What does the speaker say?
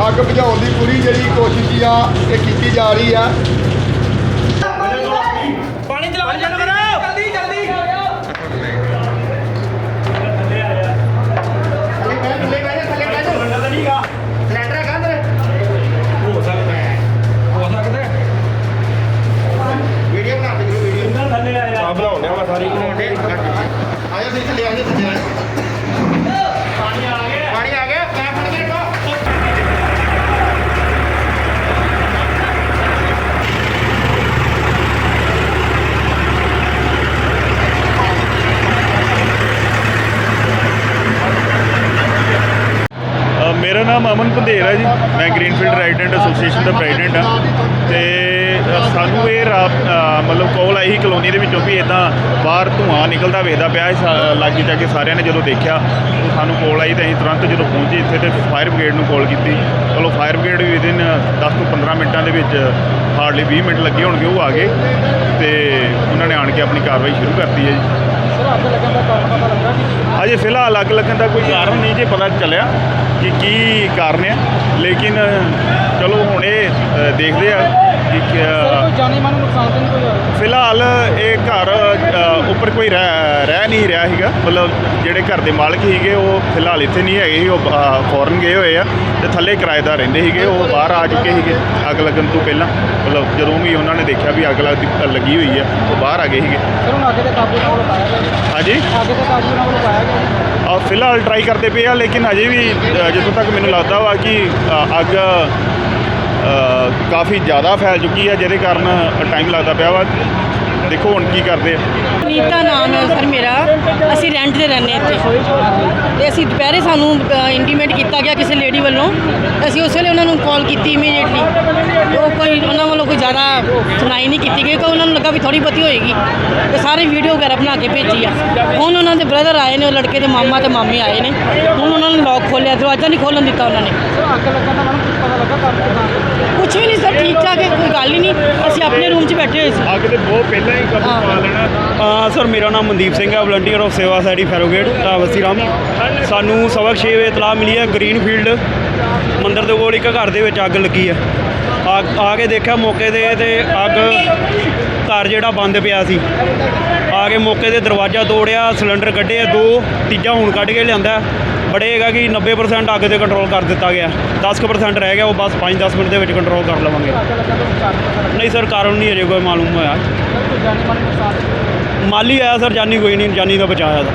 ਅੱਗ ਬੁਝਾਉਣ ਦੀ ਪੂਰੀ ਜਿਹੜੀ ਕੋਸ਼ਿਸ਼ ਆ ਇਹ ਕੀਤੀ ਜਾ ਰਹੀ ਆ। ਪਾਣੀ ਜਲਦੀ ਜਲਦੀ ਬਣਾਉਂਦੇ ਸਾਰੀ। ਥੱਲੇ ਥੱਲੇ ਆਜੋ ਪਾਣੀ ਆ ਗਿਆ ਪਾਣੀ ਆ ਗਿਆ ਮੈਂ ਫੜ ਕੇ ਰੱਖੋ ਅ, ਮੇਰਾ ਨਾਮ ਅਮਨ ਪੰਧੇਰ ਹੈ ਜੀ। ਮੈਂ ਗ੍ਰੀਨਫੀਲਡ ਰੈਜ਼ੀਡੈਂਟ ਐਸੋਸੀਏਸ਼ਨ ਦਾ ਪ੍ਰੈਜ਼ੀਡੈਂਟ ਹਾਂ ਤੇ ਸਾਨੂੰ ਇਹ ਰਾਤ ਮਤਲਬ ਕੋਲ ਆਈ ਸੀ ਕਲੋਨੀ ਦੇ ਵਿੱਚੋਂ ਵੀ ਇਦਾਂ ਬਾਹਰ ਧੂਆਂ ਨਿਕਲਦਾ ਵੇਖਦਾ ਪਿਆ ਸੀ। ਸਾ- ਲਾਗੇ ਜਾ ਕੇ ਸਾਰਿਆਂ ਨੇ ਜਦੋਂ ਦੇਖਿਆ ਸਾਨੂੰ ਕੋਲ ਆਈ ਤੇ ਅਸੀਂ ਤੁਰੰਤ ਜਦੋਂ ਪਹੁੰਚੇ ਇੱਥੇ ਤੇ ਫਾਇਰ ਬ੍ਰਿਗੇਡ ਨੂੰ ਕਾਲ ਕੀਤੀ। ਚਲੋ ਫਾਇਰ ਬ੍ਰਿਗੇਡ ਵੀ ਵਿਦਿਨ 10 ਤੋਂ 15 ਮਿੰਟਾਂ ਦੇ ਵਿੱਚ ਹਾਰਡਲੀ 20 ਮਿੰਟ ਲੱਗੇ ਹੋਣਗੇ, ਉਹ ਆ ਗਏ। ਤੇ ਉਹਨਾਂ ਨੇ ਆਣ ਕੇ ਆਪਣੀ ਕਾਰਵਾਈ ਸ਼ੁਰੂ ਕਰਤੀ ਹੈ ਜੀ। ਅਜੇ ਫਿਲਹਾਲ ਅੱਗ ਲੱਗਣ ਦਾ ਕੋਈ ਕਾਰਨ ਨਹੀਂ ਜੇ ਪਤਾ ਚੱਲਿਆ ਕਿ ਕੀ ਕਾਰਨ ਹੈ। ਲੇਕਿਨ ਚਲੋ ਹੁਣ ਇਹ ਦੇਖਦੇ ਆ ਕਿ ਜਾਨੀ ਮਾਨੂੰ ਨੁਕਸਾਨ ਤਾਂ ਨਹੀਂ ਕੋਈ ਹੋਇਆ? ਫਿਲਹਾਲ ਇਹ ਘਰ ਅ, ਉੱਪਰ ਕੋਈ ਰਹਿ ਰਹਿ ਨਹੀਂ ਰਿਹਾ ਹੈਗਾ ਮਤਲਬ ਜਿਹੜੇ ਘਰ ਦੇ ਮਾਲਕ ਸੀਗੇ ਉਹ ਫਿਲਹਾਲ ਇੱਥੇ ਨਹੀਂ ਹੈਗੇ ਸੀ, ਉਹ ਫੋਰਨ ਗਏ ਹੋਏ ਆ ਤੇ ਥੱਲੇ ਕਿਰਾਏਦਾਰ ਰਹਿੰਦੇ ਸੀਗੇ ਉਹ ਬਾਹਰ ਆ ਚੁੱਕੇ ਸੀਗੇ ਅੱਗ ਲੱਗਣ ਤੋਂ ਪਹਿਲਾਂ। ਮਤਲਬ ਜਦੋਂ ਵੀ ਉਹਨਾਂ ਨੇ ਦੇਖਿਆ ਵੀ ਅੱਗ ਲੱਗਦੀ ਲੱਗੀ ਹੋਈ ਹੈ ਉਹ ਬਾਹਰ ਆ ਗਏ ਸੀਗੇ। ਸਰ ਹੁਣ ਅੱਗੇ ਤੇ ਕਾਬੂ ਨਾਲ ਪਾਇਆ ਗਿਆ। ਹਾਂਜੀ? ਅੱਗੇ ਤੇ ਕਾਬੂ ਨਾਲ ਪਾਇਆ ਗਿਆ। ਆ ਫਿਲਹਾਲ ਟਰਾਈ ਕਰਦੇ ਪਏ ਆ ਲੇਕਿਨ ਅਜੇ ਵੀ ਜਿੱਥੋਂ ਤੱਕ ਮੈਨੂੰ ਲੱਗਦਾ ਵਾ ਕਿ ਅੱਗ ਕਾਫੀ ਜ਼ਿਆਦਾ ਫੈਲ ਚੁੱਕੀ ਹੈ ਜਿਹਦੇ ਕਾਰਨ ਟਾਈਮ ਲੱਗਦਾ ਪਿਆ ਵਾ। ਦੇਖੋ ਹੁਣ ਕੀ ਕਰਦੇ ਆ। ਨੀਤਾ ਨਾਮ ਹੈ ਸਰ ਮੇਰਾ। ਅਸੀਂ ਰੈਂਟ ਤੇ ਰਹਿੰਦੇ ਹਾਂ ਇੱਥੇ। ਤੇ ਅਸੀਂ ਦੁਪਹਿਰੇ ਸਾਨੂੰ ਇੰਟੀਮੇਟ ਕੀਤਾ ਗਿਆ ਕਿਸੇ ਲੇਡੀ ਵੱਲੋਂ। ਅਸੀਂ ਉਸ ਵੇਲੇ ਉਹਨਾਂ ਨੂੰ ਕਾਲ ਕੀਤੀ ਇਮੀਡੀਏਟਲੀ ਉਹ ਕੋਈ, ਉਹਨਾਂ ਵੱਲੋਂ ਕੋਈ ਜ਼ਿਆਦਾ ਸੁਣਾਈ ਨਹੀਂ ਕੀਤੀ ਗਈ ਕਿ ਉਹਨਾਂ ਨੂੰ ਲੱਗਾ ਵੀ ਥੋੜੀ ਬਹੁਤੀ ਹੋਏਗੀ। ਤੇ ਸਾਰੇ ਵੀਡੀਓ ਵਗੈਰਾ ਬਣਾ ਕੇ ਭੇਜੀ ਆ। ਹੁਣ ਉਹਨਾਂ ਦੇ ਬ੍ਰਦਰ ਆਏ ਨੇ, ਉਹ ਲੜਕੇ ਦੇ ਮਾਮਾ ਤੇ ਮਾਮੀ ਆਏ ਨੇ। ਹੁਣ ਉਹਨਾਂ ਨੇ ਲੋਕ ਖੋਲਿਆ ਦਰਵਾਜ਼ਾ ਨਹੀਂ ਖੋਲਣ ਦਿੱਤਾ ਉਹਨਾਂ ਨੇ। ਅੱਗ ਲੱਗਣ ਦਾ ਮੈਨੂੰ ਪਤਾ ਲੱਗਾ ਕਾਰਨ ਕਿਦਾਂ ਕੁਝ ਵੀ ਨਹੀਂ ਸਰ ਠੀਕ ਠਾਕ ਹੈ ਕੋਈ ਗੱਲ ਹੀ ਨਹੀਂ ਅਸੀਂ ਆਪਣੇ ਰੂਮ 'ਚ ਬੈਠੇ ਹੋਏ ਸੀ। ਅੱਗ ਤੇ ਬਹੁਤ ਪਹਿਲਾਂ ਹੀ ਕਾਬੂ ਹਾਂ। ਪਾ ਲੈਣਾ। ਅ, ਸਰ ਮੇਰਾ ਨਾਮ ਮਨਦੀਪ ਸਿੰਘ ਹੈ ਵਲੰਟੀਅਰ ਆਫ ਸੇਵਾ ਸੋਸਾਇਟੀ ਫੈਰੋਗੇਟ ਰਾਵਸੀ ਰਾਮ। ਸਾਨੂੰ ਸਵਾ ਕੁ ਛੇ ਵਜੇ ਇਤਲਾਹ ਮਿਲੀ ਹੈ ਗ੍ਰੀਨਫੀਲਡ ਮੰਦਿਰ ਦੇ ਕੋਲ ਇੱਕ ਘਰ ਦੇ ਵਿੱਚ ਅੱਗ ਲੱਗੀ ਹੈ ਆ ਆ ਕੇ ਦੇਖਿਆ ਮੌਕੇ ਤੇ ਤੇ ਅੱਗ ਘਰ ਜਿਹੜਾ ਬੰਦ ਪਿਆ ਸੀ। ਆ ਕੇ ਮੌਕੇ ਤੇ ਦਰਵਾਜ਼ਾ ਤੋੜਿਆ ਸਿਲੰਡਰ ਕੱਢੇ ਦੋ ਤੀਜਾ ਹੁਣ ਕੱਢ ਕੇ ਲਿਆਂਦਾ। ਬੜੇ ਹੈਗਾ ਕਿ 90% ਅੱਗ ਤੇ ਕੰਟਰੋਲ ਕਰ ਦਿੱਤਾ ਗਿਆ। 10% ਰਹਿ ਗਿਆ ਉਹ ਬਸ 5-10 ਮਿੰਟ ਦੇ ਵਿੱਚ ਕੰਟਰੋਲ ਕਰ ਲਵਾਂਗੇ। ਨਹੀਂ ਸਰ ਕਾਰਨ ਨਹੀਂ ਅਜੇ ਕੋਈ ਮਾਲੂਮ ਹੋਇਆ। ਮਾਲੀ ਆਇਆ ਸਰ ਜਾਨੀ ਕੋਈ ਨਹੀਂ ਜਾਨੀ ਦਾ ਬਚਾਇਆ ਦਾ